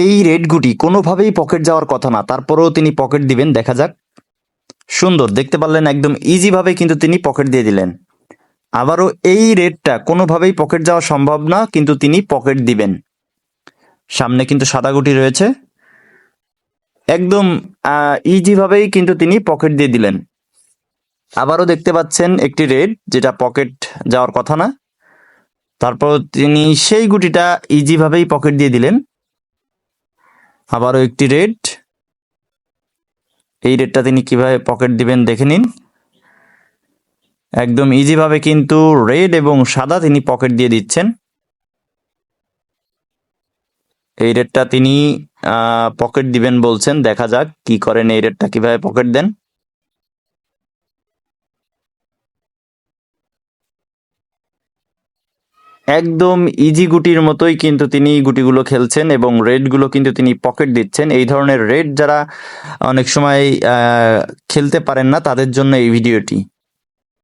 এই রেড গুটি কোনোভাবেই পকেট যাওয়ার কথা না, তারপরেও তিনি পকেট দিবেন, দেখা যাক। সুন্দর, দেখতে পারলেন একদম ইজিভাবে কিন্তু তিনি পকেট দিয়ে দিলেন। আবারও এই রেডটা কোনোভাবেই পকেট যাওয়া সম্ভব না, কিন্তু তিনি পকেট দিবেন। সামনে কিন্তু সাদা গুটি রয়েছে। একদম ইজিভাবেই কিন্তু তিনি পকেট দিয়ে দিলেন। আবারও দেখতে পাচ্ছেন একটি রেড, যেটা পকেট যাওয়ার কথা না। তারপর তিনি সেই গুটিটা ইজিভাবেই পকেট দিয়ে দিলেন। আবারও একটি রেড এই রেডটা তিনি কীভাবে পকেট দিবেন দেখে নিন। একদম ইজিভাবে কিন্তু রেড এবং সাদা তিনি পকেট দিয়ে দিচ্ছেন। এই রেডটা তিনি পকেট দিবেন বলছেন। দেখা যাক কি করেন, এই রেডটা কীভাবে পকেট দেন। একদম ইজি গুটির মতোই কিন্তু তিনি গুটিগুলো খেলছেন এবং রেডগুলো কিন্তু তিনি পকেট দিচ্ছেন। এই ধরনের রেড যারা অনেক সময় খেলতে পারেন না তাদের জন্য এই ভিডিওটি